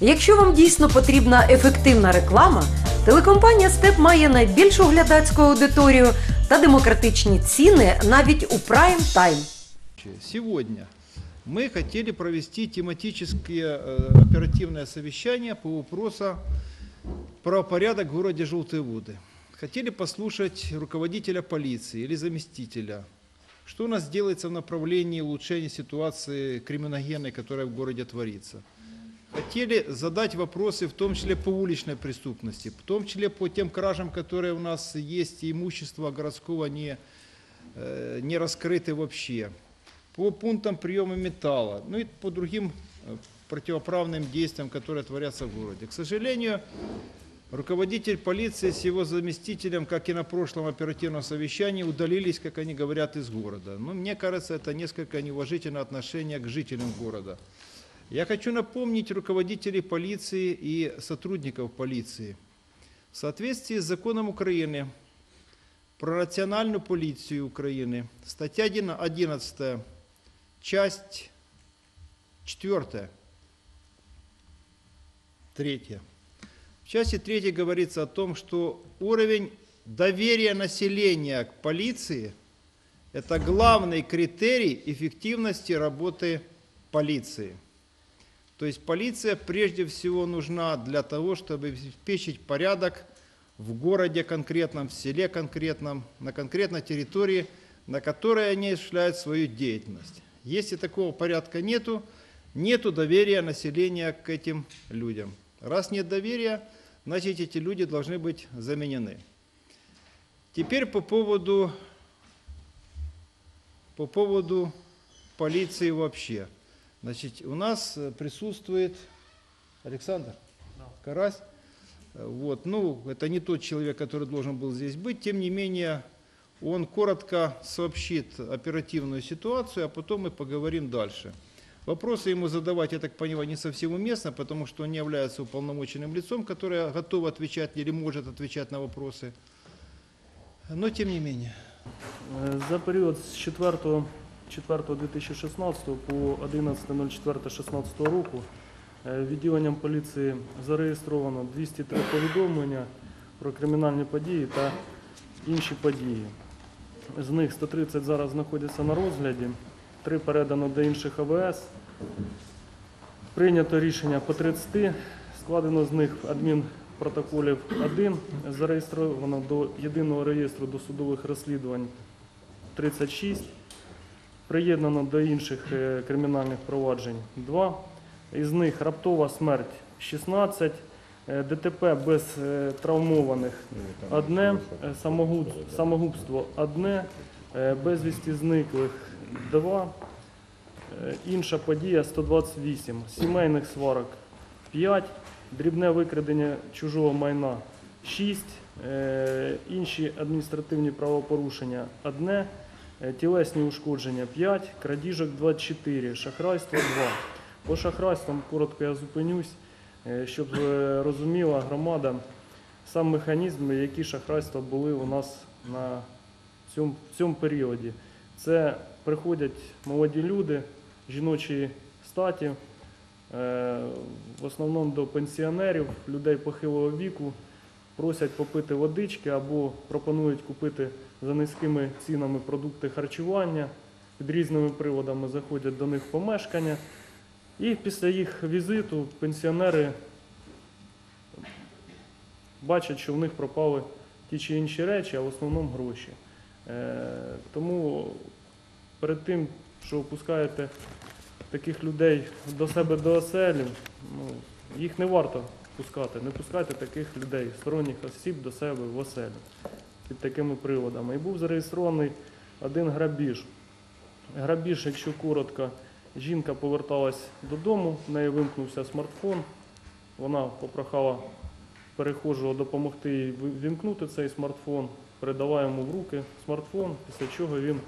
Якщо вам дійсно потрібна ефективна реклама, телекомпанія Степ має найбільшу глядацьку аудиторію та демократичні ціни навіть у прайм тайм. Сегодня мы хотели провести тематические э, оперативное совещание по вопросу правопорядок в городе Желтые Воды. Хотели послушать руководителя полиции или заместителя, что у нас делается в направлении улучшения ситуации криминогенной, которая в городе творится. Хотели задать вопросы, в том числе по уличной преступности, в том числе по тем кражам, которые у нас есть, имущество городского не, э, не раскрыты вообще, по пунктам приема металла, ну и по другим э, противоправным действиям, которые творятся в городе. К сожалению, руководитель полиции с его заместителем, как и на прошлом оперативном совещании, удалились, как они говорят, из города. Но мне кажется, это несколько неуважительное отношение к жителям города. Я хочу напомнить руководителей полиции и сотрудников полиции. В соответствии с законом Украины про национальную полицию Украины, статья 11, часть 4, 3. В части 3 говорится о том, что уровень доверия населения к полиции – это главный критерий эффективности работы полиции. То есть полиция прежде всего нужна для того, чтобы обеспечить порядок в городе конкретном, в селе конкретном, на конкретной территории, на которой они осуществляют свою деятельность. Если такого порядка нету, нету доверия населения к этим людям. Раз нет доверия, значит эти люди должны быть заменены. Теперь по поводу, по поводу полиции вообще. Значит, у нас э, присутствует Александр Карась. Э, Вот, ну, это не тот человек, который должен был здесь быть. Тем не менее, он коротко сообщит оперативную ситуацию, а потом мы поговорим дальше. Вопросы ему задавать, я так понимаю, не совсем уместно, потому что он не является уполномоченным лицом, которое готово отвечать или может отвечать на вопросы. Но тем не менее. Е, За період з 4 4.2016 по 11.04.16 року е, відділенням поліції зареєстровано 203 повідомлення про кримінальні події та інші події. З них 130 зараз знаходяться на розгляді, 3 передано до інших АВС. Прийнято рішення по 30, складено з них адмінпротоколів 1, зареєстровано до єдиного реєстру досудових розслідувань 36, приєднано до інших е, кримінальних проваджень 2, із них раптова смерть 16, е, ДТП без е, травмованих одне, е, самогубство одне, безвісті зниклих 2, Е, Інша подія 128. Сімейних сварок 5, дрібне викрадення чужого майна 6, е, інші адміністративні правопорушення 1, е, тілесні ушкодження 5, крадіжок 24, шахрайство 2. По шахрайствам коротко я зупинюсь, е, щоб е, розуміла громада сам механізм, які шахрайства були у нас на цьому, в цьому періоді. Це приходять молоді люди жіночої статі, е, в основному до пенсіонерів, людей похилого віку, просять попити водички або пропонують купити за низькими цінами продукти харчування. Під різними приводами заходять до них в помешкання. І після їх візиту пенсіонери бачать, що в них пропали ті чи інші речі, а в основному гроші. Е, Тому перед тим, що опускаєте таких людей до себе до оселі, ну, їх не варто пускати. Не пускайте таких людей, сторонніх осіб до себе в оселю під такими приводами. І був зареєстрований один грабіж. Грабіж, якщо коротко, жінка поверталась додому, в неї вимкнувся смартфон. Вона попрохала перехожого допомогти їй вімкнути цей смартфон, передала йому в руки смартфон, після чого він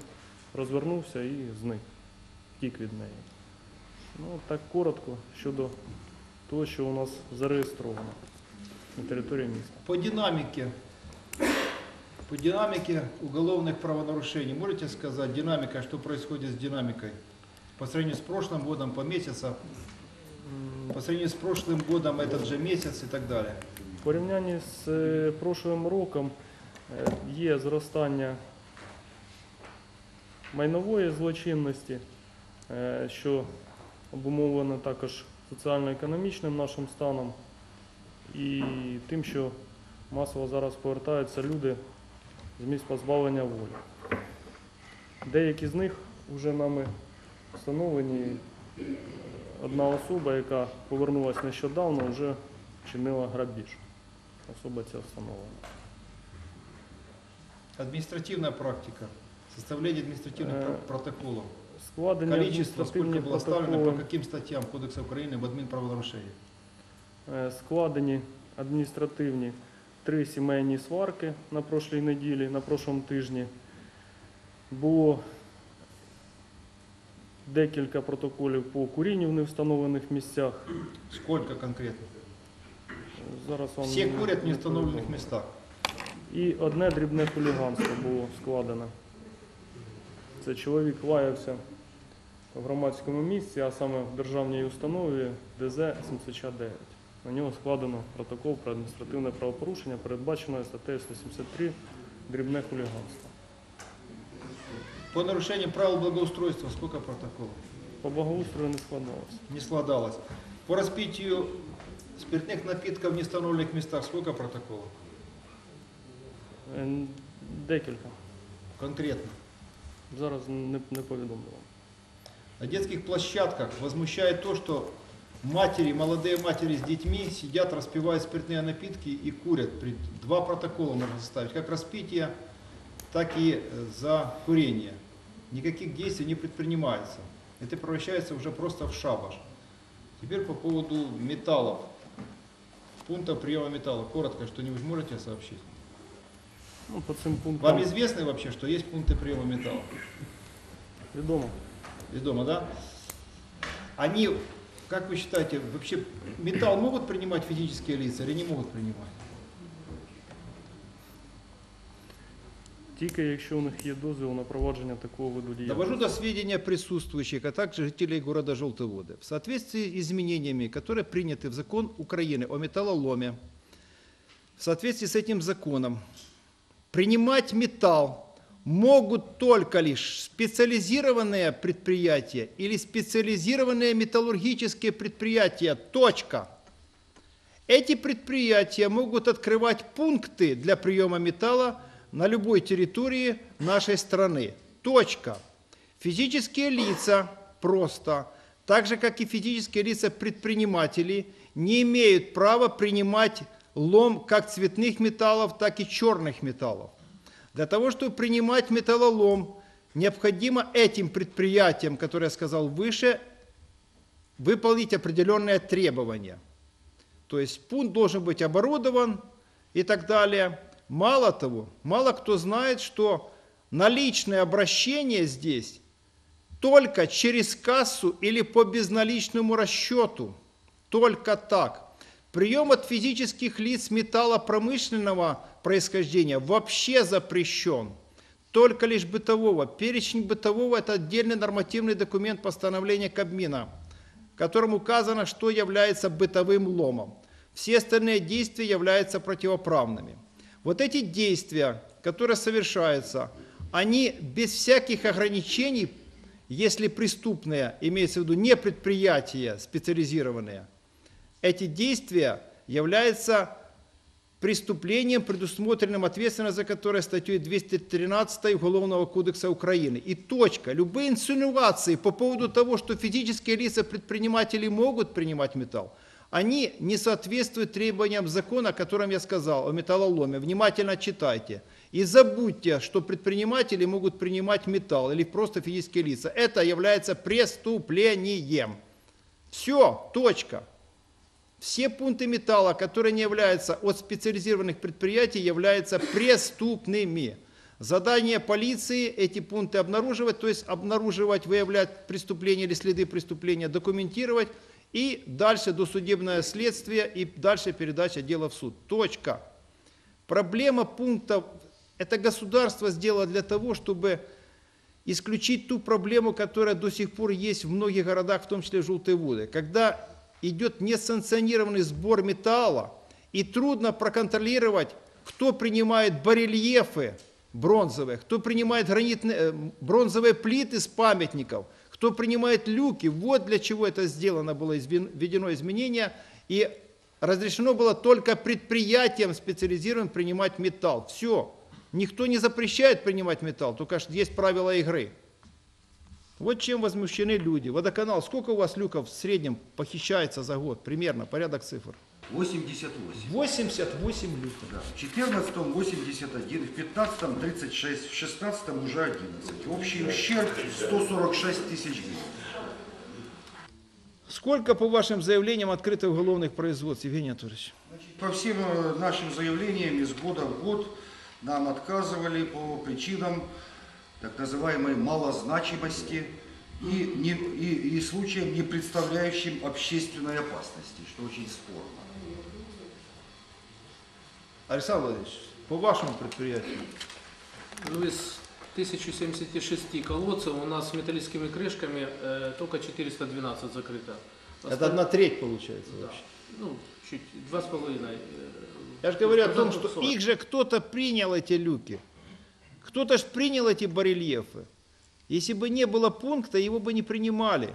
розвернувся і зник, втік від неї. Ну, так коротко щодо того, що у нас зареєстровано на території міста. По динамике, по динамике уголовных правонарушений, можете сказать, динамика, что происходит с динамикой? По сравнению с прошлым годом, по месяцам? М, По сравнению с прошлым годом, этот же месяц и так далее. В порівнянні з е, прошлим роком е, є зростання майнової злочинності, е, що обумовлено також соціально-економічним нашим станом і тим, що масово зараз повертаються люди з місць позбавлення волі. Деякі з них вже нами встановлені. Одна особа, яка повернулася нещодавно, вже чинила грабіж. Особа ця встановлена. Административная практика. Составление административных Э, про- протоколов. Складені Количество, сколько адміністративні было оставлено, по протоколи, каким статьям Кодекса Украины об админправонарушениях. е, складені адміністративні три сімейні сварки на прошлій неділі, на прошлому тижні. Було декілька протоколів по курінню в невстановлених місцях. Сколько конкретно? Зараз вам Все не- курят в не неустановленных повідомлю. местах. І одне дрібне хуліганство було складено. Це чоловік лаявся в громадському місці, а саме в державній установі ДЗ-79. На нього складено протокол про адміністративне правопорушення, передбачене статтею 173 дрібне хуліганство. По нарушениям правил благоустройства сколько протоколов? По благоустрою не складалося. Не складалось. По распитию спиртных напитков в неустановленных местах сколько протоколов? Е, Декілька. Конкретно. Зараз не, не повідомлю вам. На детских площадках возмущает то, что матери, молодые матери с детьми сидят, распивают спиртные напитки и курят. Два протокола можно составить, как распитие, так и э, за курение. Никаких действий не предпринимается. Это превращается уже просто в шабаш. Теперь по поводу металлов. Пунктов приема металла. Коротко, что-нибудь можете сообщить? Ну, по цим пунктам Вам известно вообще, что есть пункты приема металла? відомо Ведомо, да? Они, как вы считаете, вообще металл могут принимать физические лица или не могут принимать? Тільки якщо у них є дозвіл на провадження такого виду діяльності. Довожу до сведения присутствующих, а также жителей города Желтые Воды. В соответствии с изменениями, которые приняты в закон Украины о металлоломе, в соответствии с этим законом, принимать металл могут только лишь специализированные предприятия или специализированные металлургические предприятия. Точка. Эти предприятия могут открывать пункты для приема металла на любой территории нашей страны. Точка. Физические лица просто, так же как и физические лица предприниматели, не имеют права принимать лом как цветных металлов, так и черных металлов. Для того, чтобы принимать металлолом, необходимо этим предприятиям, которые я сказал выше, выполнить определенные требования. То есть пункт должен быть оборудован и так далее. Мало того, мало кто знает, что наличное обращение здесь только через кассу или по безналичному расчету. Только так. Прием от физических лиц металлопромышленного происхождения вообще запрещен. Только лишь бытового. Перечень бытового – это отдельный нормативный документ постановления Кабмина, в котором указано, что является бытовым ломом. Все остальные действия являются противоправными. Вот эти действия, которые совершаются, они без всяких ограничений, если преступные, имеется в виду не предприятия специализированные, эти действия являются преступлением, предусмотренным ответственность за которое статьей 213 Уголовного кодекса Украины. И точка. Любые инсинуации по поводу того, что физические лица предприниматели могут принимать металл, они не соответствуют требованиям закона, о котором я сказал, о металлоломе. Внимательно читайте. И забудьте, что предприниматели могут принимать металл или просто физические лица. Это является преступлением. Все, точка. Все пункты металла, которые не являются от специализированных предприятий, являются преступными. Задание полиции эти пункты обнаруживать, то есть обнаруживать, выявлять преступления или следы преступления, документировать и дальше досудебное следствие и дальше передача дела в суд. Точка. Проблема пунктов, это государство сделало для того, чтобы исключить ту проблему, которая до сих пор есть в многих городах, в том числе Желтые воды. Когда идет несанкционированный сбор металла, и трудно проконтролировать, кто принимает барельефы бронзовые, кто принимает гранитные, э, бронзовые плиты с памятников, кто принимает люки. Вот для чего это сделано было, введено изменение. И разрешено было только предприятиям специализированным принимать металл. Все. Никто не запрещает принимать металл, только есть правила игры. Вот чем возмущены люди. Водоканал, сколько у вас люков в среднем похищается за год? Примерно, порядок цифр. 88. 88 люков. Да. В 14 81, в 15 36, в 16 уже 11. Общий ущерб 146 тысяч гривен. Сколько по вашим заявлениям открыто уголовных производств, Евгений Анатольевич? По всем э, нашим заявлениям из года в год нам отказывали по причинам так называемой малозначимости и, не, и, и случаям, не представляющим общественной опасности, что очень спорно. Александр Владимирович, по вашему предприятию. Ну, из 1076 колодцев у нас с металлическими крышками э, только 412 закрыто. Это Осталь- одна треть получается Да. вообще. Ну, чуть, два с половиной. э, Я же говорю о том, процентов что 40. их же кто-то принял эти люки. Кто-то же принял эти барельефы. Если бы не было пункта, его бы не принимали.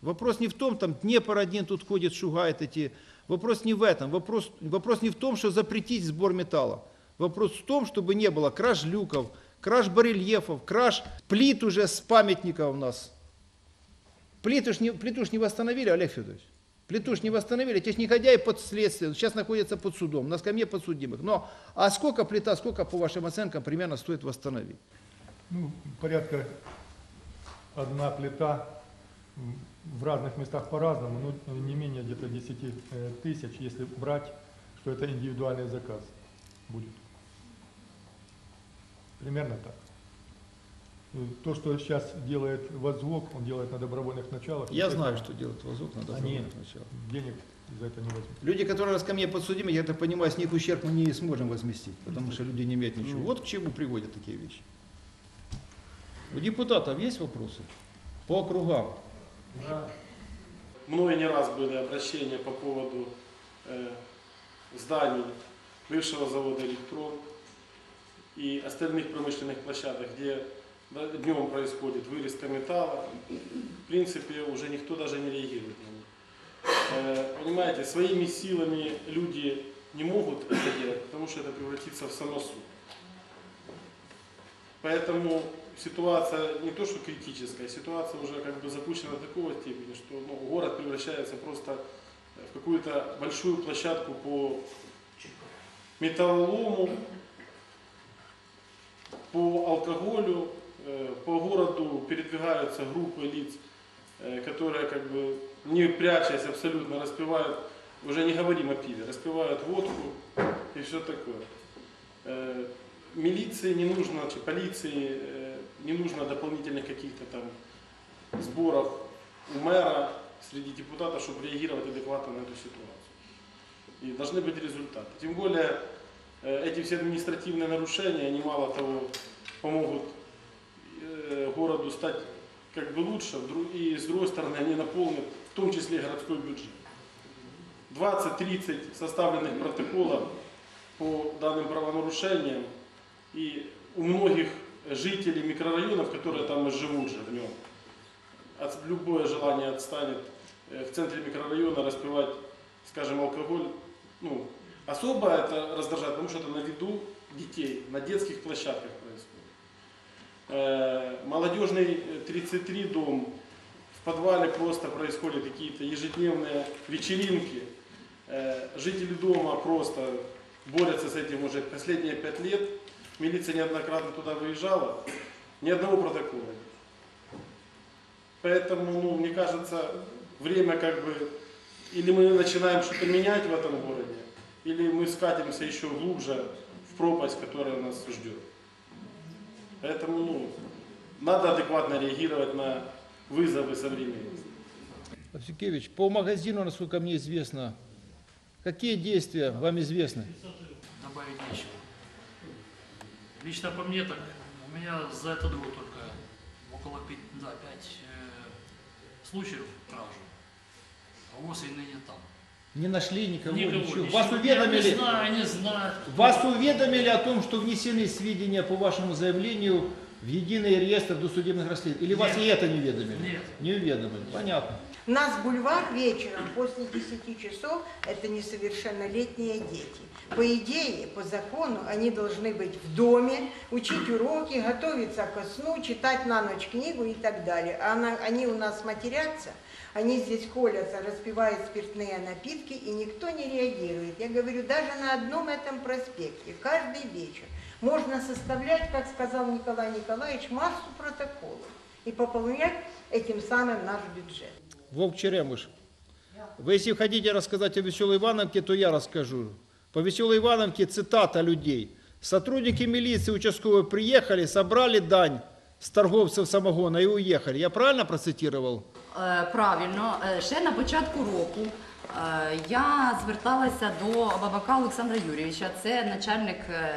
Вопрос не в том, там Днепр один тут ходит, шугает эти. Вопрос не в этом. Вопрос, вопрос не в том, что запретить сбор металла. Вопрос в том, чтобы не было краж люков, краж барельефов, краж плит уже с памятников у нас. Плиту ж не, плиту ж не восстановили, Олег Федорович. Плиту ж не восстановили, эти ж негодяи под следствием, сейчас находятся под судом, на скамье подсудимых. Но а сколько плита, сколько по вашим оценкам примерно стоит восстановить? Ну, порядка одна плита в разных местах по-разному, но не менее где-то 10 э, тысяч, если брать, что это индивидуальный заказ будет. Примерно так. Э, То, что сейчас делает Вазвок, он делает на добровольных началах. Я знаю, что делает Вазук на добровольных началах. денег за это не возьмут. Люди, которые на скамье подсудимых, я так понимаю, с них ущерб мы не сможем возместить, потому что люди не имеют ничего. Вот к чему приводят такие вещи. У депутатов есть вопросы? По округам. Мною не раз были обращения по поводу э, зданий бывшего завода «Электрон» и остальных промышленных площадок, где днем происходит вырезка металла. В принципе, уже никто даже не реагирует на них. Э, понимаете, своими силами люди не могут это делать, потому что это превратится в самосуд. Поэтому ситуация не то что критическая, ситуация уже как бы запущена до такого степени, что ну, город превращается просто в какую-то большую площадку по металлолому, по алкоголю, по городу передвигаются группы лиц, э, которые как бы не прячась абсолютно распивают, уже не говорим о пиве, распивают водку и все такое. Э, Милиции не нужно, чи полиции э, не нужно дополнительных каких-то там сборов у мэра среди депутатов, чтобы реагировать адекватно на эту ситуацию. И должны быть результаты. Тем более э, эти все административные нарушения, они мало того помогут э, городу стать как бы лучше, и с другой стороны они наполнят в том числе городской бюджет. 20-30 составленных протоколов по данным правонарушениям, и у многих жителей микрорайонов, которые там живут же в нем, от, любое желание отстанет э, в центре микрорайона распивать, скажем, алкоголь, ну, особо это раздражает, потому что это на виду детей, на детских площадках происходит. Э, Молодежный э, 33 дом, в подвале просто происходят какие-то ежедневные вечеринки. Э, Жители дома просто борются с этим уже последние пять лет. Милиция неоднократно туда выезжала, ни одного протокола. Поэтому, ну, мне кажется, время как бы, или мы начинаем что-то менять в этом городе, или мы скатимся еще глубже в пропасть, которая нас ждет. Поэтому, ну, надо адекватно реагировать на вызовы современности. Овсюкевич, по магазину, насколько мне известно, какие действия вам известны? добавить нечего. Лично по мне так, у меня за этот год только около пяти, да, пять э, случаев кражи. А ВОЗ и ныне там. Не нашли никого, Никого, ничего. ничего. Вас Я уведомили? не знаю, не знаю. Вас уведомили о том, что внесены сведения по вашему заявлению в единый реестр досудебных расследований? Или вас Нет. и это не уведомили? Нет. Не уведомили, понятно. У нас бульвар вечером после 10 часов – это несовершеннолетние дети. По идее, по закону, они должны быть в доме, учить уроки, готовиться ко сну, читать на ночь книгу и так далее. А она- они у нас матерятся, они здесь колятся, распивают спиртные напитки, и никто не реагирует. Я говорю, даже на одном этом проспекте, каждый вечер, можно составлять, как сказал Николай Николаевич, массу протоколов и пополнять этим самым наш бюджет. Вовк Черемыш, вы если хотите рассказать о Веселой Ивановке, то я расскажу. По Веселой Ивановке цитата людей. Сотрудники милиции участковые приехали, собрали дань с торговцев самогона и уехали. Я правильно процитировал? Е, Правильно, Е, ще на початку року е, я зверталася до Бабака Олександра Юрійовича, це начальник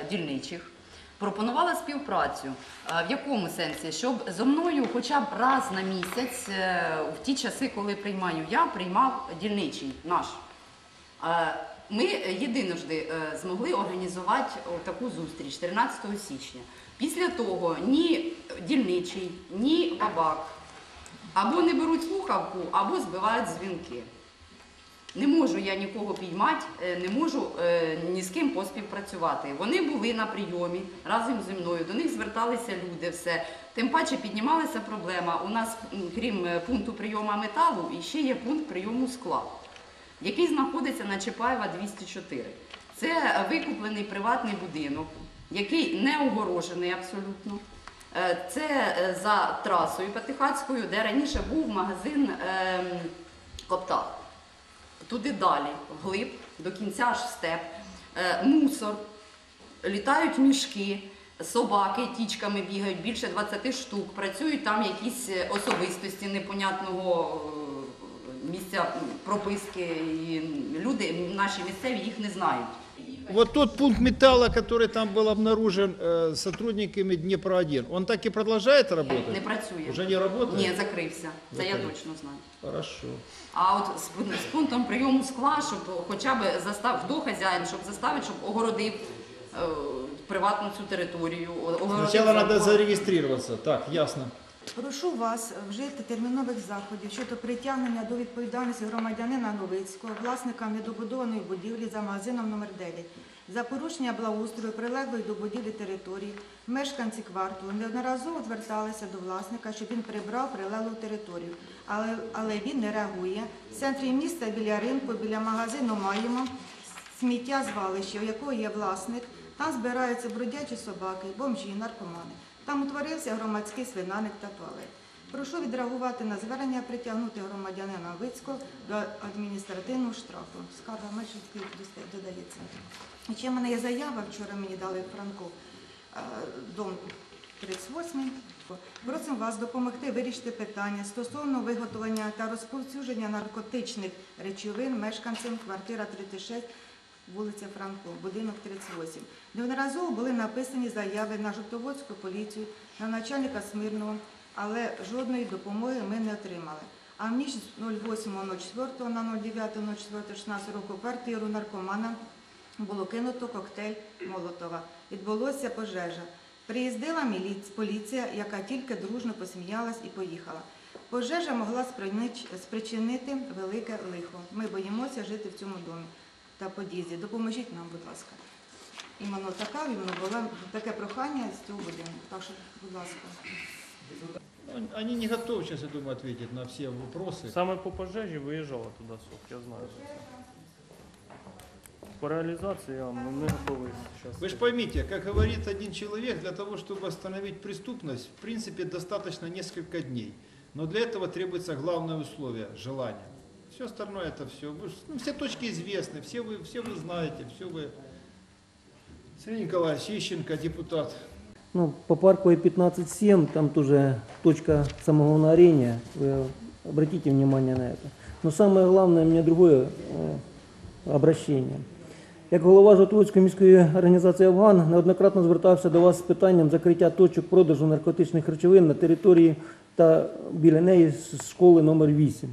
дільничих. Пропонувала співпрацю. В якому сенсі? Щоб зо мною хоча б раз на місяць, в ті часи, коли приймаю я, приймав дільничий наш. Ми єдиножди змогли організувати таку зустріч 13 січня. Після того ні дільничий, ні бабак або не беруть слухавку, або збивають дзвінки. Не можу я нікого піймати, е, не можу е, ні з ким поспівпрацювати. Вони були на прийомі разом зі мною, до них зверталися люди, все. Тим паче піднімалася проблема. У нас, крім е, пункту прийому металу, ще є пункт прийому скла, який знаходиться на Чапаєва 204. Це викуплений приватний будинок, який не огорожений абсолютно. Е, Це е, за трасою Патихацькою, де раніше був магазин ем, Коптах. Туди далі, вглиб, до кінця аж степ, Е, мусор, літають мішки, собаки тічками бігають, більше 20 штук. Працюють там якісь особистості непонятного місця прописки. І люди наші місцеві їх не знають. Вот тот пункт металла, который там был обнаружен э, сотрудниками Днепра-1, он так и продолжает работать? Не працює. Уже не работает? Ні, закрився. Це я Закрив. точно знаю. Хорошо. А от з, пун- з пунктом прийому скла, щоб хоча б застав, хто хазяїн, щоб заставити, щоб огородив е, приватну цю територію. о- огородив Сначала надо забор. зарегистрироваться. Так, ясно. Прошу вас вжити термінових заходів щодо притягнення до відповідальності громадянина Новицького, власника недобудованої будівлі за магазином номер 9 за порушення благоустрою прилеглої до будівлі території. Мешканці кварталу неодноразово зверталися до власника, щоб він прибрав прилеглу територію, але, але він не реагує. В центрі міста біля ринку, біля магазину маємо сміття звалище, у якого є власник. Там збираються бродячі собаки, бомжі, наркомани. Там утворився громадський свинарник та туалет. Прошу відреагувати на звернення, притягнути громадянина Вицького до адміністративного штрафу. Скарга менше додається. Ще в мене є заява, вчора мені дали Франко, е, дом 38. Просимо вас допомогти вирішити питання стосовно виготовлення та розповсюдження наркотичних речовин мешканцям квартира 36, вулиця Франко, будинок 38. Неодноразово були написані заяви на Жовтоводську поліцію, на начальника Смирного, але жодної допомоги ми не отримали. А в ніч з 08.04 на 09.04.16 року квартиру наркомана було кинуто коктейль Молотова. Відбулося пожежа. Приїздила поліція, яка тільки дружно посміялась і поїхала. Пожежа могла спричинити велике лихо. Ми боїмося жити в цьому домі та подізі. Допоможіть нам, будь ласка. Іменно така іменно була таке прохання з цього будинку. Так що, будь ласка. Ну, Они не готовы сейчас, я думаю, ответить на все вопросы. Саме по пожежі виїжджала туди СОК, я знаю. за це. По реалізації я вам не готовий зараз. Вы же поймите, как говорит один человек, для того, чтобы остановить преступность, в принципе, достаточно несколько дней. Но для этого требуется главное условие – желание. Все остальное это все. Вы ж- ну, все точки известны, все вы, все вы знаете, все вы. Сергей Николаевич Ищенко, депутат. Ну, по парковой 15.7, там тоже точка самогонорения, вы обратите внимание на это. Но самое главное, у меня другое э, обращение. Як голова Жовтоводської міської організації Афган неоднократно звертався до вас з питанням закриття точок продажу наркотичних речовин на території та біля неї з школи номер 8.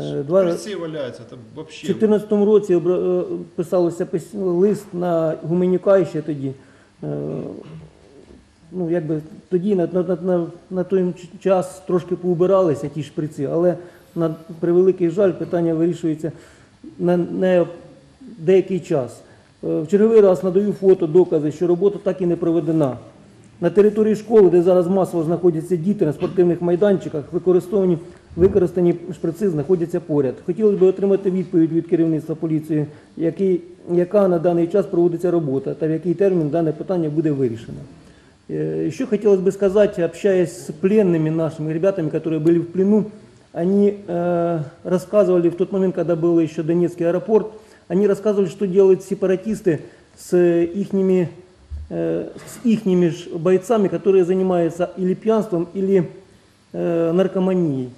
Е, Два, Шприцы валяются, это в вообще... 2014 році е, писалося лист на Гуменюка ще тоді. Е, Ну, якби тоді на, на, на, на, той час трошки поубиралися ті шприци, але на превеликий жаль питання вирішується на, на деякий час. В черговий раз надаю фото, докази, що робота так і не проведена. На території школи, де зараз масово знаходяться діти на спортивних майданчиках, використані, використані шприци знаходяться поряд. Хотілося б отримати відповідь від керівництва поліції, який, яка на даний час проводиться робота та в який термін дане питання буде вирішено. Э, Еще хотелось бы сказать, общаясь с пленными нашими ребятами, которые были в плену, они э, рассказывали в тот момент, когда был еще Донецкий аэропорт, они рассказывали, что делают сепаратисты с ихними, э, с ихними ж бойцами, которые занимаются или пьянством, или э, наркоманией.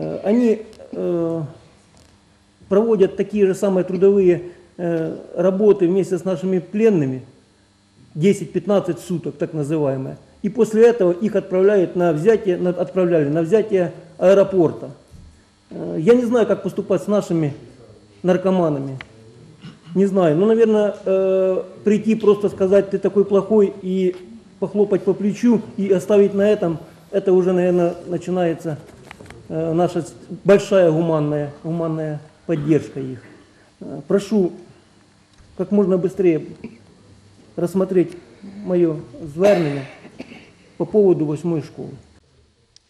Э, они э, проводят такие же самые трудовые э, работы вместе с нашими пленными, 10-15 суток, так называемые. И после этого их отправляют на взятие, отправляли на взятие аэропорта. Я не знаю, как поступать с нашими наркоманами. Не знаю. Ну, наверное, э, прийти просто сказать, ты такой плохой, и похлопать по плечу, и оставить на этом, это уже, наверное, начинается наша с- большая гуманная, гуманная поддержка их. Э, Прошу как можно быстрее рассмотреть мое звернення по поводу восьмой школы.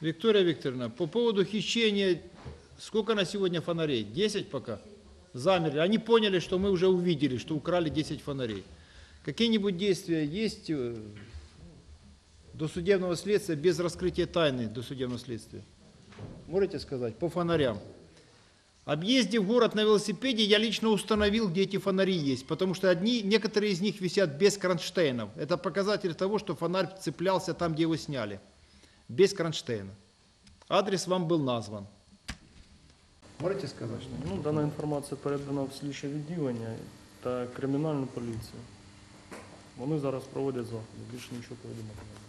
Виктория Викторовна, по поводу хищения, сколько на сегодня фонарей? 10 пока? Замерли. Они поняли, что мы уже увидели, что украли 10 фонарей. Какие-нибудь действия есть э, до судебного следствия без раскрытия тайны до судебного следствия? Можете сказать? По фонарям. Объездив город на велосипеде, я лично установил, где эти фонари есть, потому что одни, некоторые из них висят без кронштейнов. Это показатель того, что фонарь цеплялся там, где его сняли. Без кронштейна. Адрес вам был назван. Можете сказать? Что? Ну, дана інформація передана в слідче відділення та кримінальну поліцію. Вони зараз проводять заходи, більше нічого повідомити не можу.